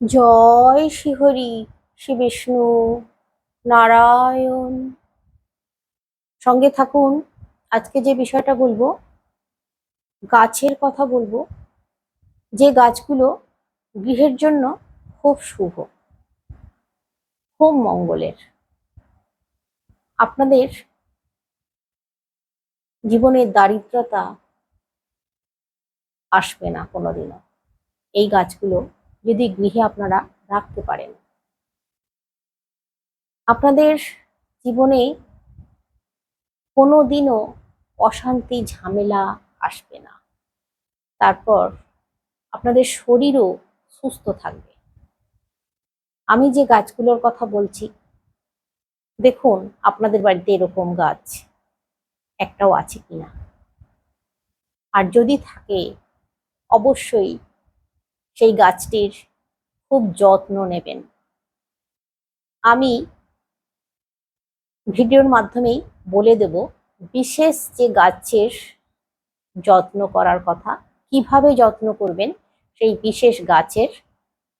জয় শ্রীহরি শ্রী বিষ্ণু নারায়ণ। সঙ্গে থাকুন, আজকে যে বিষয়টা বলব, গাছের কথা বলব, যে গাছগুলো গৃহের জন্য খুব শুভ, খুব মঙ্গলের। আপনাদের জীবনের দারিদ্রতা আসবে না কোনোদিনও। এই গাছগুলো যদি গৃহে আপনারা রাখতে পারেন। আপনাদের জীবনে কোনোদিনও অশান্তি, ঝামেলা আসবে না। তারপর আপনাদের শরীরও সুস্থ থাকবে। আমি যে গাছগুলোর কথা বলছি, দেখুন আপনাদের বাড়িতে এরকম গাছ একটাও আছে কিনা। আর যদি থাকে, অবশ্যই সেই গাছটির খুব যত্ন নেবেন। আমি ভিডিওর মাধ্যমেই বলে দেব, বিশেষ যে গাছের যত্ন করার কথা, কীভাবে যত্ন করবেন, সেই বিশেষ গাছের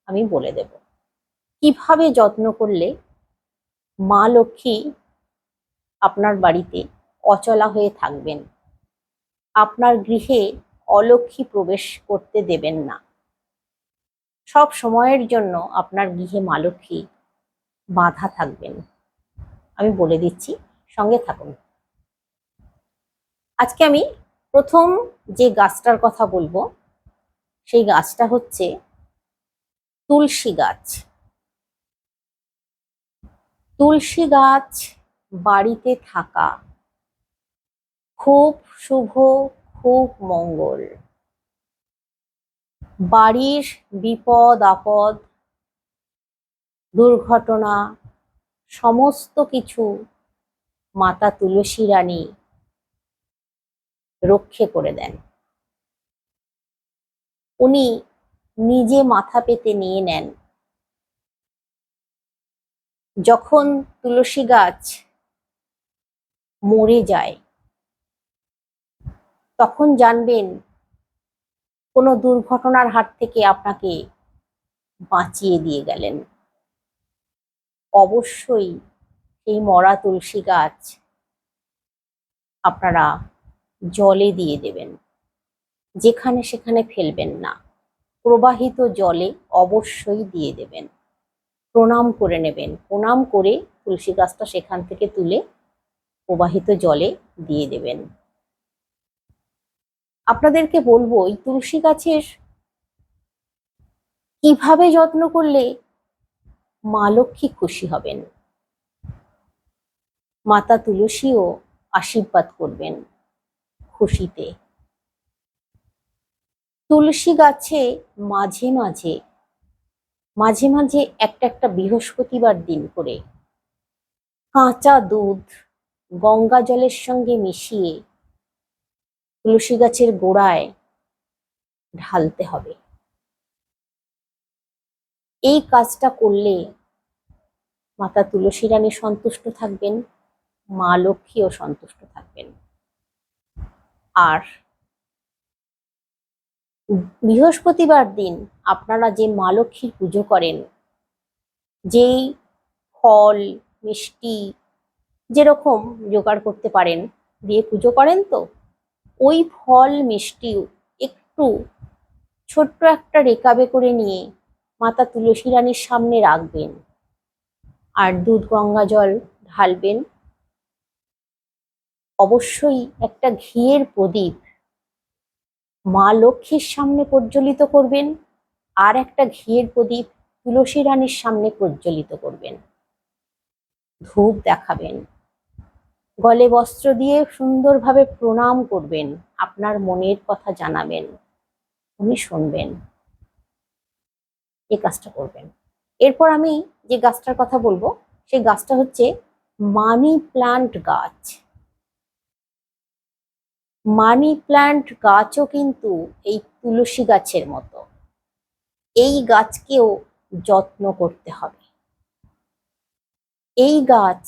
আমি বলে দেব। কীভাবে যত্ন করলে মা লক্ষ্মী আপনার বাড়িতে অচলা হয়ে থাকবেন? আপনার গৃহে অলক্ষ্মী প্রবেশ করতে দেবেন না। সব সময়ের জন্য আপনার গৃহে মা লক্ষ্মী বাধা থাকবেন। আমি বলে দিচ্ছি, সঙ্গে থাকুন। আজকে আমি প্রথম যে গাছটার কথা বলব, সেই গাছটা হচ্ছে তুলসী গাছ। তুলসী গাছ বাড়িতে থাকা খুব শুভ, খুব মঙ্গল। বাড়ির বিপদ, আপদ, দুর্ঘটনা, সমস্ত কিছু মাতা তুলসী রানী রক্ষে করে দেন। উনি নিজে মাথা পেতে নিয়ে নেন। যখন তুলসী গাছ মরে যায়, তখন জানবেন কোনো দুর্ঘটনার হাত থেকে আপনাকে বাঁচিয়ে দিয়ে গেলেন। অবশ্যই এই মরা তুলসী গাছ আপনারা জলে দিয়ে দেবেন। যেখানে সেখানে ফেলবেন না। প্রবাহিত জলে অবশ্যই দিয়ে দেবেন। প্রণাম করে নেবেন। প্রণাম করে তুলসী গাছটা সেখান থেকে তুলে প্রবাহিত জলে দিয়ে দেবেন। আপনাদেরকে বলব, এই তুলসী গাছের কীভাবে যত্ন করলে মা লক্ষ্মী খুশি হবেন? মাতা তুলসীও আশীর্বাদ করবেন খুশিতে। তুলসী গাছে মাঝে মাঝে মাঝে মাঝে একটা একটা বৃহস্পতিবার দিন করে কাঁচা দুধ গঙ্গা জলের সঙ্গে মিশিয়ে তুলসী গাছের গোড়ায় ঢালতে হবে। এই কাজটা করলে মাতা তুলসী রানী সন্তুষ্ট থাকবেন, মা লক্ষ্মীও সন্তুষ্ট থাকবেন। আর বৃহস্পতিবার দিন আপনারা যে মা লক্ষ্মীর পুজো করেন, যেই ফল, মিষ্টি, যেরকম জোগাড় করতে পারেন, দিয়ে পুজো করেন তো? ওই ফল মিষ্টি একটু ছোট্ট একটা রেকাবে করে নিয়ে মাতা তুলসী রানীর সামনে রাখবেন। আর দুধ গঙ্গা জল ঢালবেন। অবশ্যই একটা ঘিয়ের প্রদীপ মা লক্ষ্মীর সামনে প্রজ্বলিত করবেন আর একটা ঘিয়ের প্রদীপ তুলসী রানীর সামনে প্রজ্বলিত করবেন। ধূপ দেখাবেন। গলে বস্ত্র দিয়ে সুন্দরভাবে প্রণাম করবেন, আপনার মনের কথা জানাবেন, উনি শুনবেন। এই কাজটা করবেন। এরপর আমি যে গাছটার কথা বলব, সেই গাছটা হচ্ছে মানি প্লান্ট গাছ। মানি প্ল্যান্ট গাছও কিন্তু এই তুলসী গাছের মতো। এই গাছকেও যত্ন করতে হবে। এই গাছ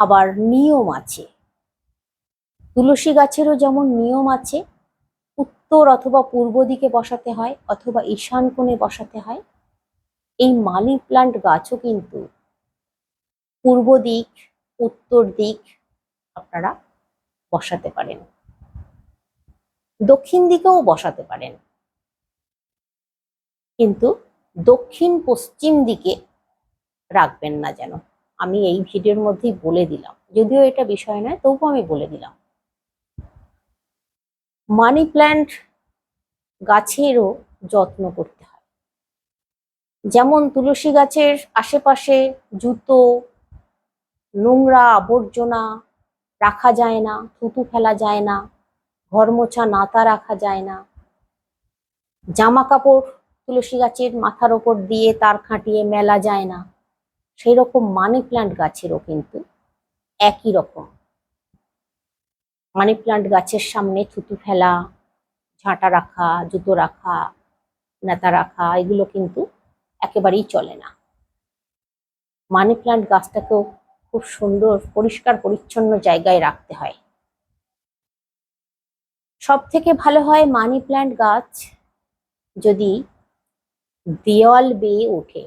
আবার নিয়ম আছে। তুলসী গাছেরও যেমন নিয়ম আছে, উত্তর অথবা পূর্ব দিকে বসাতে হয় অথবা ঈশান কোণে বসাতে হয়, এই মানি প্লান্ট গাছও কিন্তু পূর্ব দিক, উত্তর দিক আপনারা বসাতে পারেন। দক্ষিণ দিকেও বসাতে পারেন। কিন্তু দক্ষিণ পশ্চিম দিকে রাখবেন না যেন। আমি এই ভিডিওর মধ্যেই বলে দিলাম। যদিও এটা বিষয় নয়, তবুও আমি বলে দিলাম। মানি প্ল্যান্ট গাছেরও যত্ন করতে হয়। যেমন তুলসী গাছের আশেপাশে জুতো, নোংরা আবর্জনা রাখা যায় না, থুতু ফেলা যায় না ঘর মোছা নাতা রাখা যায় না। জামা কাপড় তুলসী গাছের মাথার ওপর দিয়ে তার খাটিয়ে মেলা যায় না। সেই রকম মানি প্লান্ট গাছেরও কিন্তু একই রকম। মানি প্লান্ট গাছের সামনে থুতু ফেলা, ঝাঁটা রাখা, জুতো রাখা, নেতা রাখা, এগুলো কিন্তু একেবারেই চলে না। মানি প্ল্যান্ট গাছটাকেও খুব সুন্দর, পরিষ্কার, পরিচ্ছন্ন জায়গায় রাখতে হয়। সব থেকে ভালো হয় মানি প্ল্যান্ট গাছ যদি দেওয়াল বেয়ে ওঠে।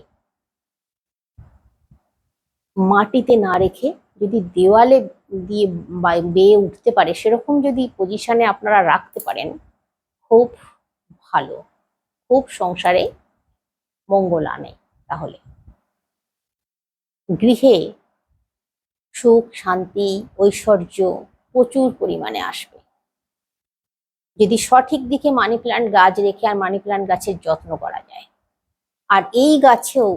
মাটিতে না রেখে যদি দেওয়ালে দিয়ে বেয়ে উঠতে পারে, সেরকম যদি পজিশনে আপনারা রাখতে পারেন, খুব ভালো। খুব সংসারে মঙ্গল আনে তাহলে। গৃহে সুখ, শান্তি, ঐশ্বর্য প্রচুর পরিমাণে আসবে। যদি সঠিক দিকে মানি প্ল্যান্ট গাছ রেখে আর মানি প্ল্যান্ট গাছের যত্ন করা যায়। আর এই গাছেও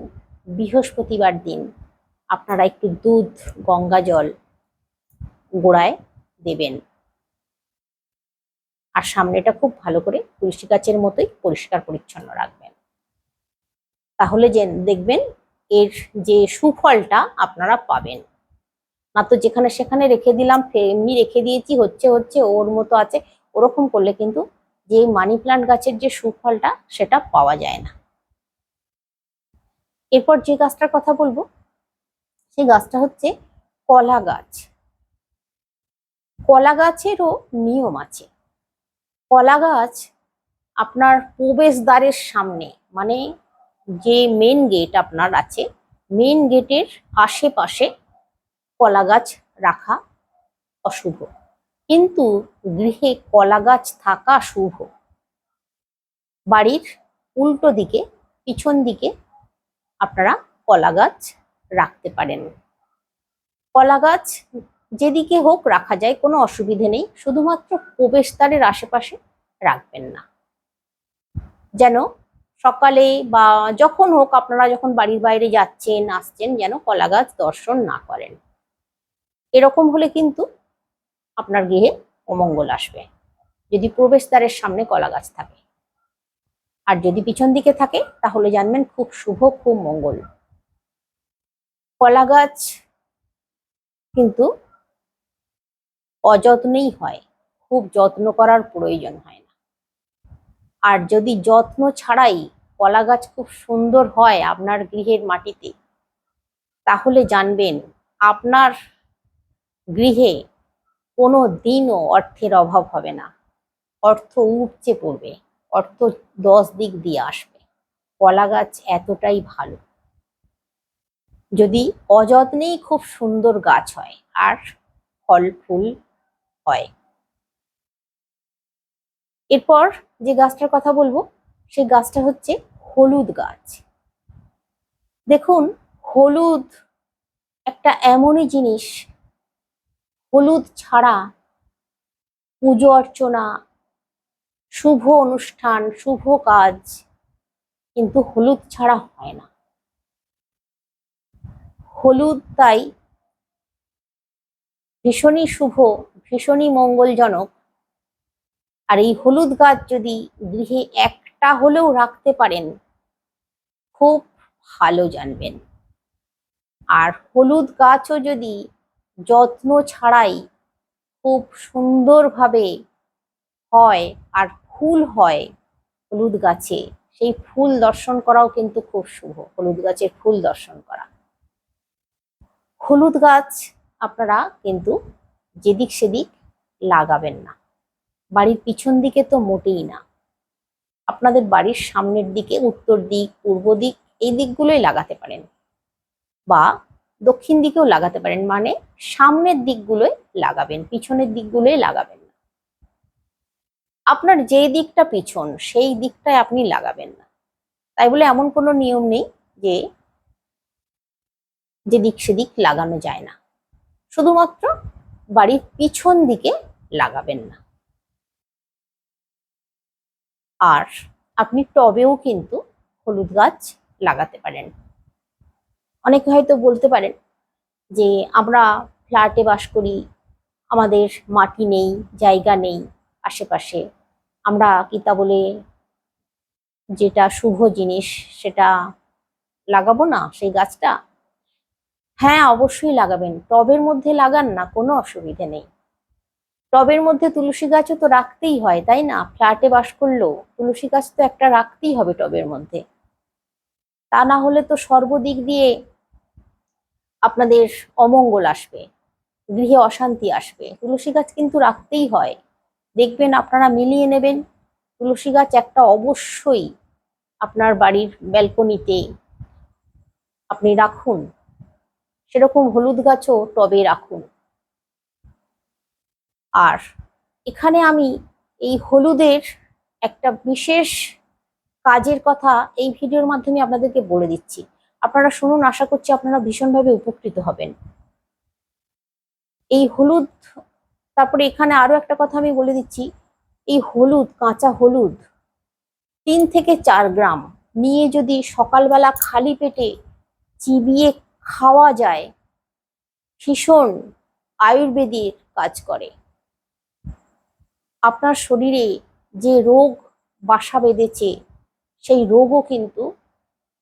বৃহস্পতিবার দিন আপনারা একটু দুধ, গঙ্গা জল গোড়ায় দেবেন। আর সামনেটা খুব ভালো করে তুলসী গাছের মতোই পরিষ্কার পরিচ্ছন্ন রাখবেন। তাহলে যে দেখবেন এর যে সুফলটা আপনারা পাবেন। না তো যেখানে সেখানে রেখে দিলাম এমনি রেখে দিয়েছি, হচ্ছে হচ্ছে, ওর মতো আছে, ওরকম করলে কিন্তু যে মানি প্লান্ট গাছের যে সুফলটা সেটা পাওয়া যায় না। এরপর যে গাছটার কথা বলব সেই গাছটা হচ্ছে কলা গাছ। কলা গাছেরও নিয়ম আছে। কলা গাছ আপনার প্রবেশদ্বারের সামনে মানে যে মেন গেট আপনার আছে মেন গেটের আশেপাশে কলা গাছ রাখা অশুভ। কিন্তু গৃহে কলা গাছ থাকা শুভ। বাড়ির উল্টো দিকে, পিছন দিকে আপনারা কলা গাছ রাখতে পারেন। কলা গাছ যেদিকে হোক রাখা যায়, কোনো অসুবিধে নেই, শুধুমাত্র প্রবেশদ্বারের আশেপাশে রাখবেন না। যেন সকালে বা যখন হোক আপনারা যখন বাড়ির বাইরে যাচ্ছেন, আসছেন, যেন কলা গাছ দর্শন না করেন। এরকম হলে কিন্তু আপনার গৃহে অমঙ্গল আসবে, যদি প্রবেশদ্বারের সামনে কলা গাছ থাকে। আর যদি পিছন দিকে থাকে, তাহলে জানবেন খুব শুভ, খুব মঙ্গল। কলা গাছ কিন্তু অযত্নেই হয়। খুব যত্ন করার প্রয়োজন হয় না। আর যদি যত্ন ছাড়াই কলা গাছ খুব সুন্দর হয় আপনার গৃহের মাটিতে, তাহলে জানবেন আপনার গৃহে কোনো দিনও অর্থের অভাব হবে না। অর্থ উপচে পড়বে, অর্থ দশ দিক দিয়ে আসবে। কলা গাছ এতটাই ভালো। যদি অযত্নেই খুব সুন্দর গাছ হয় আর ফল ফুল হয়। এরপর যে গাছটার কথা বলব, সেই গাছটা হচ্ছে হলুদ গাছ। দেখুন, হলুদ একটা এমনই জিনিস, হলুদ ছাড়া পুজো অর্চনা, শুভ অনুষ্ঠান, শুভ কাজ কিন্তু হলুদ ছাড়া হয় না। হলুদ তাই ভীষণই শুভ, ভীষণই মঙ্গলজনক। আর এই হলুদ গাছ যদি গৃহে একটা হলেও রাখতে পারেন, খুব ভালো জানবেন। আর হলুদ গাছও যদি যত্ন ছাড়াই খুব সুন্দরভাবে হয় আর ফুল হয় হলুদ গাছে, সেই ফুল দর্শন করাও কিন্তু খুব শুভ, হলুদ গাছের ফুল দর্শন করা। হলুদ গাছ আপনারা কিন্তু যেদিক সেদিক লাগাবেন না। বাড়ির পিছন দিকে তো মোটেই না। আপনাদের বাড়ির সামনের দিকে, উত্তর দিক, পূর্ব দিক এই দিকগুলোই লাগাতে পারেন বা দক্ষিণ দিকেও লাগাতে পারেন মানে সামনের দিকগুলোই লাগাবেন, পিছনের দিকগুলোই লাগাবেন না। আপনার যে দিকটা পিছন, সেই দিকটায় আপনি লাগাবেন না। তাই বলে এমন কোনো নিয়ম নেই যে যে দিক সেদিক লাগানো যায় না। শুধুমাত্র বাড়ির পিছন দিকে লাগাবেন না। আর আপনি টবেও কিন্তু হলুদ গাছ লাগাতে পারেন। অনেকে হয়তো বলতে পারেন যে, আমরা ফ্ল্যাটে বাস করি, আমাদের মাটি নেই, জায়গা নেই আশেপাশে। আমরা কি তা বলে যেটা শুভ জিনিস সেটা লাগাবো না সেই গাছটা? হ্যাঁ অবশ্যই লাগাবেন। টবের মধ্যে লাগান না, কোনো অসুবিধে নেই। টবের মধ্যে তুলসী গাছও তো রাখতেই হয়, তাই না? ফ্ল্যাটে বাস করলেও তুলসী গাছ তো একটা রাখতেই হবে টবের মধ্যে। তা না হলে তো সর্বদিক দিয়ে আপনাদের অমঙ্গল আসবে, গৃহে অশান্তি আসবে। তুলসী গাছ কিন্তু রাখতেই হয়। দেখবেন আপনারা মিলিয়ে নেবেন। তুলসী গাছ একটা অবশ্যই আপনার বাড়ির ব্যালকনিতে আপনি রাখুন। সেরকম হলুদ গাছও টবে রাখুন। আর এখানে আমি এই হলুদের একটা বিশেষ কাজের কথা এই ভিডিওর মাধ্যমে আপনাদেরকে বলে দিচ্ছি। আপনারা শুনুন, আশা করছি আপনারা ভীষণভাবে উপকৃত হবেন। এই হলুদ, তারপরে এখানে আরও একটা কথা আমি বলে দিচ্ছি। এই হলুদ, কাঁচা হলুদ, তিন থেকে চার গ্রাম নিয়ে যদি সকালবেলা খালি পেটে চিবিয়ে খাওয়া যায়, ভীষণ আয়ুর্বেদিক কাজ করে। আপনার শরীরে যে রোগ বাসা বেঁধেছে, সেই রোগও কিন্তু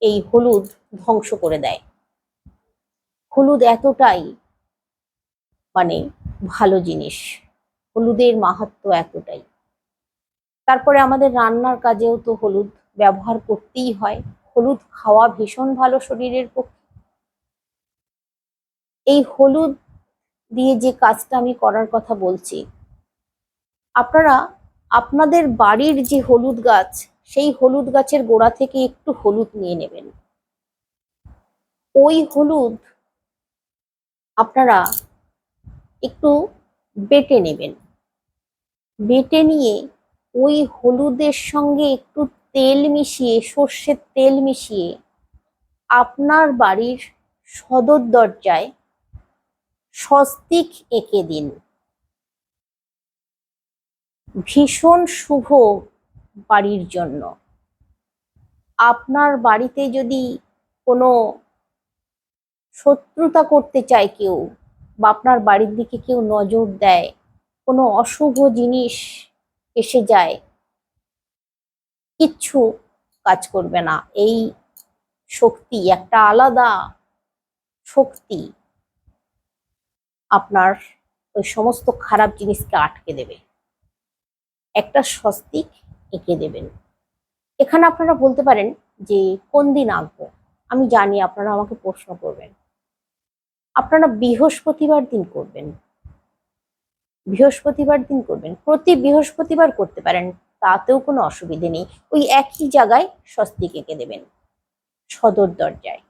এই হলুদ ধ্বংস করে দেয়। হলুদ এতটাই মানে ভালো জিনিস, হলুদের মাহাত্ম এতটাই। তারপরে আমাদের রান্নার কাজেও তো হলুদ ব্যবহার করতেই হয়। হলুদ খাওয়া ভীষণ ভালো শরীরের পক্ষে। এই হলুদ দিয়ে যে কাজটা আমি করার কথা বলছি, আপনারা আপনাদের বাড়ির যে হলুদ গাছ, সেই হলুদ গাছের গোড়া থেকে একটু হলুদ নিয়ে নেবেন। ওই হলুদ আপনারা একটু বেটে নেবেন। বেটে নিয়ে ওই হলুদের সঙ্গে একটু তেল মিশিয়ে, সর্ষের তেল মিশিয়ে আপনার বাড়ির সদর দরজায় স্বস্তিক এঁকে দিন। ভীষণ শুভ বাড়ির জন্য। আপনার বাড়িতে যদি কোনো শত্রুতা করতে চায় কেউ বা আপনার বাড়ির দিকে কেউ নজর দেয়, কোনো অশুভ জিনিস এসে যায়, কিচ্ছু কাজ করবে না। এই শক্তি একটা আলাদা শক্তি। আপনার ওই সমস্ত খারাপ জিনিসকে আটকে দেবে। একটা স্বস্তিক এঁকে দেবেন। এখানে আপনারা বলতে পারেন যে, কোন দিন আঁকবো? আমি জানি আপনারা আমাকে প্রশ্ন করবেন। আপনারা বৃহস্পতিবার দিন করবেন। বৃহস্পতিবার দিন করবেন। প্রতি বৃহস্পতিবার করতে পারেন, তাতেও কোনো অসুবিধে নেই। ওই একই জায়গায় স্বস্তিক এঁকে দেবেন, সদর দরজায়।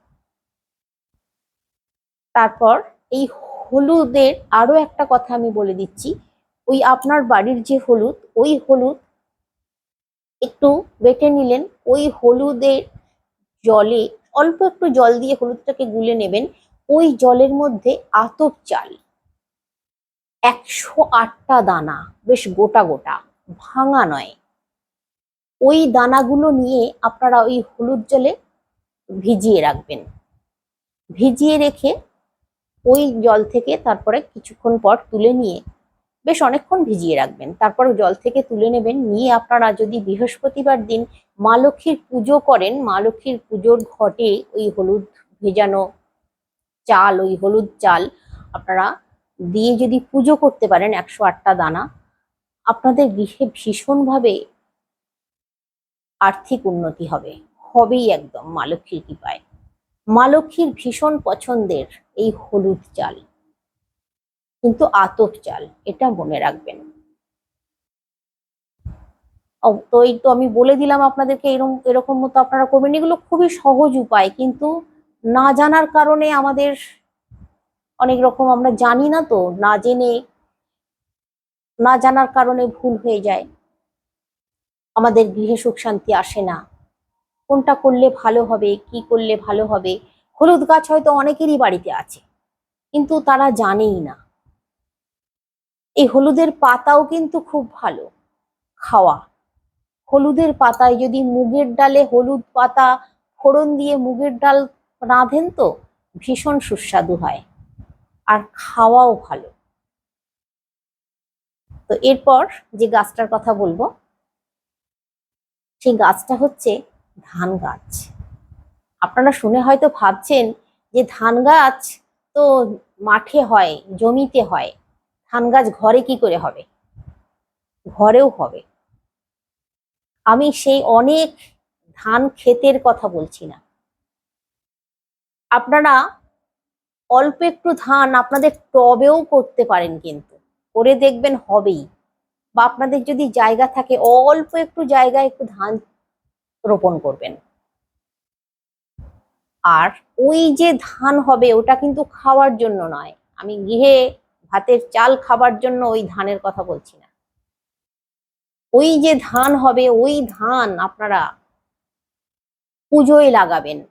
তারপর এই হলুদের আরও একটা কথা আমি বলে দিচ্ছি। ওই আপনার বাড়ির যে হলুদ, ওই হলুদ একটু বেটে নিলেন, ওই হলুদের জলে, অল্প একটু জল দিয়ে হলুদটাকে গুলে নেবেন, ওই জলের মধ্যে আতপ চাল, একশো আটটা দানা, বেশ গোটা গোটা, ভাঙা নয়। ওই দানাগুলো নিয়ে আপনারা ওই হলুদ জলে ভিজিয়ে রাখবেন। ভিজিয়ে রেখে ওই জল থেকে তারপরে কিছুক্ষণ পর তুলে নিয়ে বেশ অনেকক্ষণ ভিজিয়ে রাখবেন। তারপর জল থেকে তুলে নেবেন। নিয়ে আপনারা যদি বৃহস্পতিবার দিন মা লক্ষ্মীর পুজো করেন, মা লক্ষ্মীর পুজোর ঘটে ওই হলুদ ভেজানো চাল, ওই হলুদ চাল আপনারা দিয়ে যদি পুজো করতে পারেন একশো আটটা দানা, আপনাদের গৃহে ভীষণভাবে আর্থিক উন্নতি হবে। হবেই একদম মা লক্ষ্মীর কৃপায়। মা লক্ষ্মীর ভীষণ পছন্দের এই হলুদ চাল। কিন্তু আতপ চাল, এটা মনে রাখবেন। তো এই তো আমি বলে দিলাম আপনাদেরকে এরকম এরকম মতো আপনারা করবেন। এগুলো খুবই সহজ উপায়, কিন্তু না জানার কারণে আমাদের অনেক রকম আমরা জানি না তো, না জেনে, না জানার কারণে ভুল হয়ে যায়। আমাদের গৃহে সুখ শান্তি আসে না। কোনটা করলে ভালো হবে, কি করলে ভালো হবে? হলুদ গাছ হয়তো অনেকেরই বাড়িতে আছে, কিন্তু তারা জানেই না। এই হলুদের পাতাও কিন্তু খুব ভালো, খাওয়া। হলুদের পাতায় যদি মুগের ডালে হলুদ পাতা ফোড়ন দিয়ে মুগের ডাল রাঁধেন তো ভীষণ সুস্বাদু হয়, আর খাওয়াও ভালো। তো এরপর যে গাছটার কথা বলব, সেই গাছটা হচ্ছে ধান গাছ। আপনারা শুনে হয়তো ভাবছেন যে ধান গাছ তো মাঠে হয়, জমিতে হয়। ধান গাছ ঘরে কি করে হবে? ঘরেও হবে। আমি সেই অনেক ধান ক্ষেতের কথা বলছি না। আপনারা অল্প একটু ধান আপনাদের টবেও করতে পারেন কিন্তু। করে দেখবেন হবেই। বা আপনাদের যদি জায়গা থাকে, অল্প একটু জায়গায় একটু ধান রোপণ করবেন। আর ওই যে ধান হবে, ওটা কিন্তু খাওয়ার জন্য নয়। আমি গৃহে ভাতের চাল খাবার জন্য ওই ধানের কথা বলছি না। ওই যে ধান হবে, ওই ধান আপনারা পুজোয় লাগাবেন।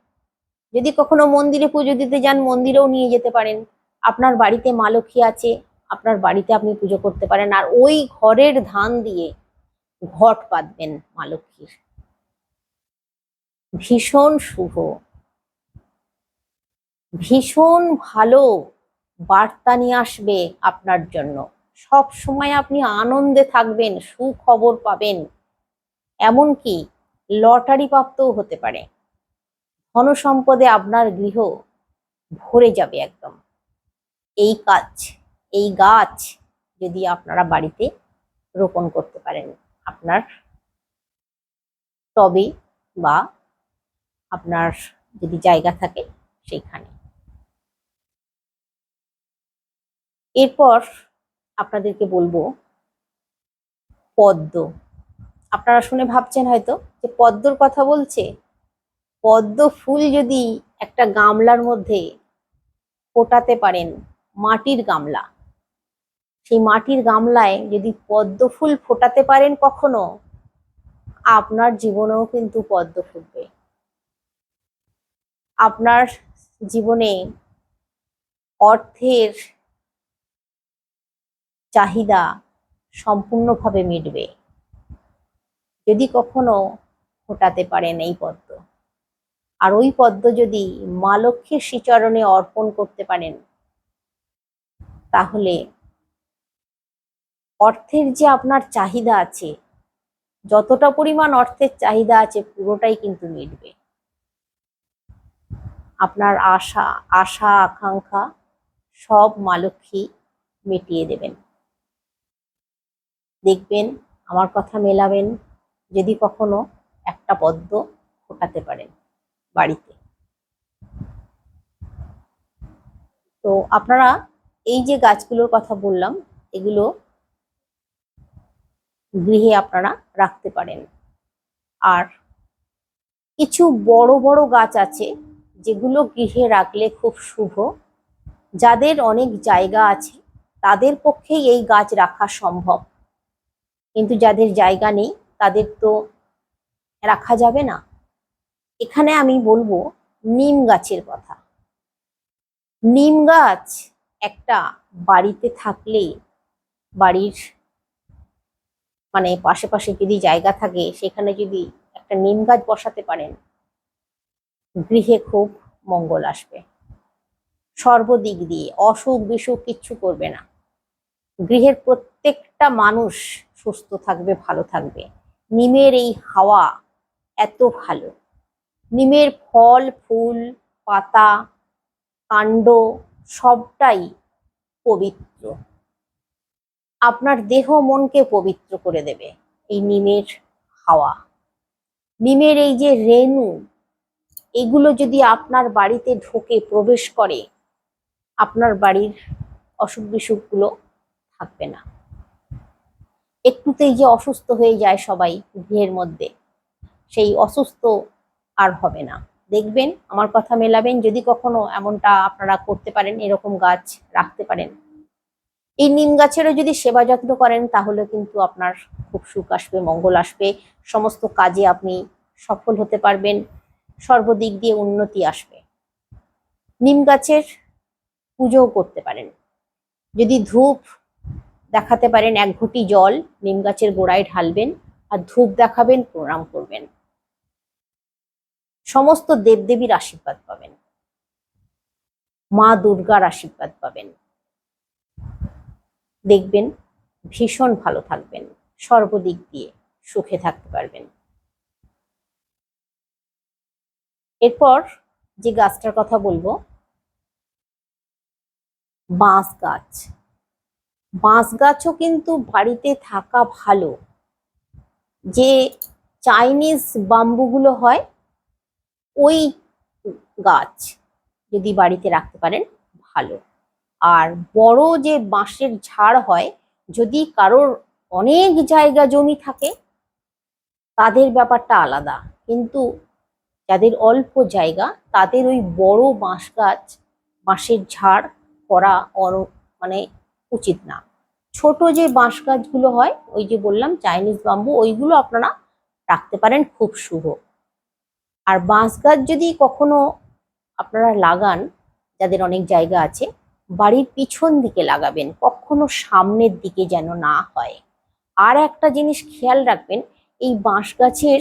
যদি কখনো মন্দিরে পুজো দিতে যান, মন্দিরেও নিয়ে যেতে পারেন। আপনার বাড়িতে মা লক্ষ্মী আছে, আপনার বাড়িতে আপনি পুজো করতে পারেন। আর ওই ঘরের ধান দিয়ে ঘট পাতবেন মা লক্ষ্মীর। ভীষণ শুভ। ভীষণ ভালো বার্তা নিয়ে আসবে আপনার জন্য। সব সময় আপনি আনন্দে থাকবেন, সুখবর পাবেন। এমনকি লটারি প্রাপ্তও হতে পারে। ধন সম্পদে আপনার গৃহ ভরে যাবে একদম। এই কাজ, এই গাছ যদি আপনারা বাড়িতে রোপণ করতে পারেন, আপনার টবে বা আপনার যদি জায়গা থাকে সেইখানে। এরপর আপনাদেরকে বলব পদ্ম। আপনারা শুনে ভাবছেন হয়তো যে পদ্মর কথা বলছে। পদ্ম ফুল যদি একটা গামলার মধ্যে ফোটাতে পারেন, মাটির গামলা। সেই মাটির গামলায় যদি পদ্ম ফুল ফোটাতে পারেন কখনো, আপনার জীবনেও কিন্তু পদ্ম ফুটবে। আপনার জীবনে অর্থের চাহিদা সম্পূর্ণভাবে মিটবে। যদি কখনো ফোটাতে পারেন এই পদ্ম। আর ওই পদ্ম যদি মা লক্ষ্মীর শ্রীচরণে অর্পণ করতে পারেন, তাহলে অর্থের যে আপনার চাহিদা আছে, যতটা পরিমাণ অর্থের চাহিদা আছে, পুরোটাই কিন্তু মিটবে। আপনার আশা আশা, আকাঙ্ক্ষা সব মা লক্ষ্মী মিটিয়ে দেবেন। দেখবেন, আমার কথা মেলাবেন, যদি কখনো একটা পদ্ম ফোটাতে পারেন বাড়িতে। তো আপনারা এই যে গাছগুলোর কথা বললাম, এগুলো গৃহে আপনারা রাখতে পারেন। আর কিছু বড় বড় গাছ আছে যেগুলো গৃহে রাখলে খুব শুভ। যাদের অনেক জায়গা আছে, তাদের পক্ষেই এই গাছ রাখা সম্ভব। কিন্তু যাদের জায়গা নেই, তাদের তো রাখা যাবে না। এখানে আমি বলব নিম গাছের কথা। নিম গাছ একটা বাড়িতে থাকলে, বাড়ির মানে পাশে পাশে যদি জায়গা থাকে, সেখানে যদি একটা নিম গাছ বসাতে পারেন গৃহে খুব মঙ্গল আসবে। সর্বদিক দিয়ে অসুখ বিসুখ কিচ্ছু করবে না। গৃহের প্রত্যেকটা মানুষ সুস্থ থাকবে, ভালো থাকবে। নিমের এই হাওয়া এত ভালো। নিমের ফল, ফুল, পাতা, কাণ্ড সবটাই পবিত্র। আপনার দেহ মনকে পবিত্র করে দেবে এই নিমের হাওয়া। নিমের এই যে রেণু এগুলো যদি আপনার বাড়িতে ঢোকে, প্রবেশ করে, আপনার বাড়ির অসুখ বিসুখগুলো থাকবে না। একটুতেই যে অসুস্থ হয়ে যায় সবাই গৃহের মধ্যে, সেই অসুস্থ আর হবে না। দেখবেন, আমার কথা মেলাবেন, যদি কখনো এমনটা আপনারা করতে পারেন, এরকম গাছ রাখতে পারেন। এই নিম গাছেরও যদি সেবা যত্ন করেন, তাহলে কিন্তু আপনার খুব সুখ আসবে, মঙ্গল আসবে। সমস্ত কাজে আপনি সফল হতে পারবেন। সর্বদিক দিয়ে উন্নতি আসবে। নিম গাছের পুজোও করতে পারেন। যদি ধূপ দেখাতে পারেন, এক ঘটি জল নিম গাছের গোড়ায় ঢালবেন আর ধূপ দেখাবেন, প্রণাম করবেন। সমস্ত দেবদেবীর আশীর্বাদ পাবেন। মা দুর্গার আশীর্বাদ পাবেন। দেখবেন ভীষণ ভালো থাকবেন, সর্বদিক দিয়ে সুখে থাকতে পারবেন। এরপর যে গাছটার কথা বলব, বাঁশ গাছ। বাঁশ গাছও কিন্তু বাড়িতে থাকা ভালো। যে চাইনিজ বাম্বুগুলো হয়, ওই গাছ যদি বাড়িতে রাখতে পারেন, ভালো। আর বড় যে বাঁশের ঝাড় হয়, যদি কারোর অনেক জায়গা জমি থাকে, তাদের ব্যাপারটা আলাদা। কিন্তু যাদের অল্প জায়গা, তাদের ওই বড় বাঁশ গাছ, বাঁশের ঝাড় করা অন- মানে উচিত না। ছোট যে বাঁশ গাছগুলো হয়, ওই যে বললাম চাইনিজ বাম্বু ওইগুলো আপনারা রাখতে পারেন, খুব শুভ। আর বাঁশ গাছ যদি কখনো আপনারা লাগান, যাদের অনেক জায়গা আছে, বাড়ির পিছন দিকে লাগাবেন, কখনো সামনের দিকে যেন না হয়। আর একটা জিনিস খেয়াল রাখবেন, এই বাঁশ গাছের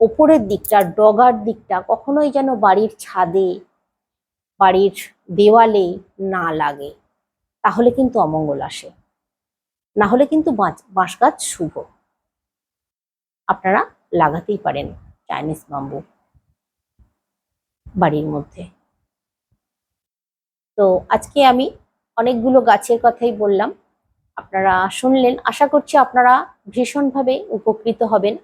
ওপরের দিকটা, ডগার দিকটা কখনোই যেন বাড়ির ছাদে, বাড়ির দেওয়ালে না লাগে। তাহলে কিন্তু অমঙ্গল আসে। না হলে কিন্তু বাঁশ গাছ শুভ। আপনারা লাগাতেই পারেন চাইনিজ বাম্বু বাড়ির মধ্যে। তো আজকে আমি অনেকগুলো গাছের কথাই বললাম। আপনারা শুনলেন। আশা করছি আপনারা ভীষণভাবে উপকৃত হবেন।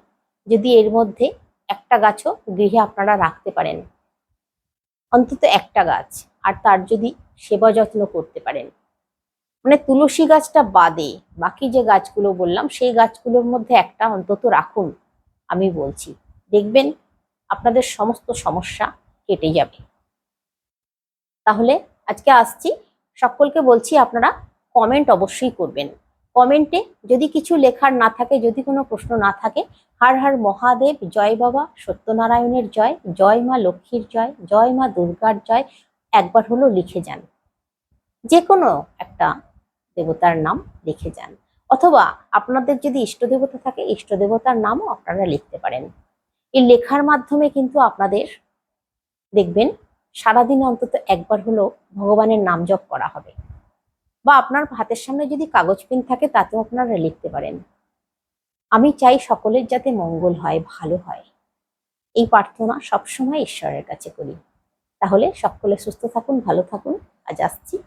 যদি এর মধ্যে একটা গাছও গৃহে আপনারা রাখতে পারেন। অন্তত একটা গাছ, আর তার যদি সেবা যত্ন করতে পারেন। মানে তুলসী গাছটা বাদে বাকি যে গাছগুলো বললাম, সেই গাছগুলোর মধ্যে একটা অন্তত রাখুন, আমি বলছি। দেখবেন আপনাদের সমস্ত সমস্যা কেটে যাবে। তাহলে আজকে আসছি। সকলকে বলছি আপনারা কমেন্ট অবশ্যই করবেন। কমেন্টে যদি কিছু লেখার না থাকে, যদি কোনো প্রশ্ন না থাকে, হার হার মহাদেব, জয় বাবা, সত্যনারায়ণের জয় জয় মা লক্ষ্মীর জয় জয় মা দুর্গার জয়, একবার হলো লিখে যান। যে কোনো একটা দেবতার নাম লিখে যান। অথবা আপনাদের যদি ইষ্ট দেবতা থাকে, ইষ্ট দেবতার নামও আপনারা লিখতে পারেন। এই লেখার মাধ্যমে কিন্তু আপনাদের দেখবেন, সারাদিন অন্তত একবার হলো ভগবানের নাম জপ করা হবে। বা আপনার হাতের সামনে যদি কাগজ পেন থাকে, তাতেও আপনারা লিখতে পারেন। আমি চাই সকলের যাতে মঙ্গল হয়, ভালো হয়। এই প্রার্থনা সবসময় ঈশ্বরের কাছে করি। তাহলে সকলে সুস্থ থাকুন, ভালো থাকুন। আজ আসছি।